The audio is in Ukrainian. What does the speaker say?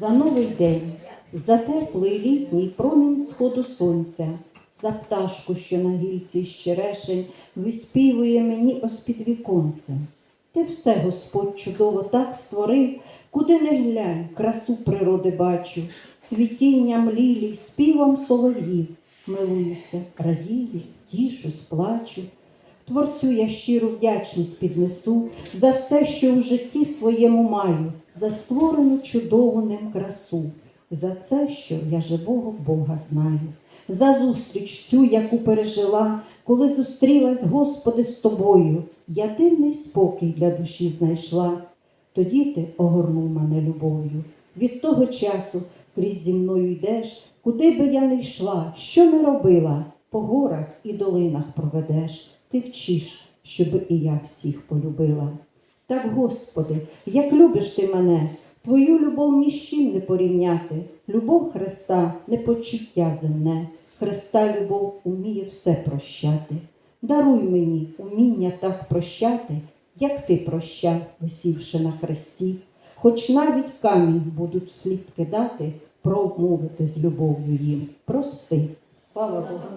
за новий день, за теплий літній промінь сходу сонця, за пташку, що на гільці щерешень виспівує мені оспід віконцем. Ти все, Господь, чудово так створив, куди не глянь, красу природи бачу, цвітінням лілій, співом солов'їв, милуюся, радію, тішусь, плачу. Творцю я щиру вдячність піднесу за все, що у житті своєму маю, за створену чудову ним красу, за це, що я живого Бога знаю, за зустріч цю, яку пережила, коли зустрілась, Господи, з тобою, я дивний спокій для душі знайшла. Тоді ти огорнув мене любов'ю. Від того часу крізь зі мною йдеш, куди би я не йшла, що не робила, по горах і долинах проведеш, ти вчиш, щоб і я всіх полюбила. Так, Господи, як любиш ти мене, Твою любов ні з чим не порівняти. Любов Христа не почуття земне, Христа любов уміє все прощати. Даруй мені уміння так прощати, як ти прощав, висівши на хресті, хоч навіть камінь будуть вслід кидати, промовити з любов'ю їм. Прости. Слава Богу.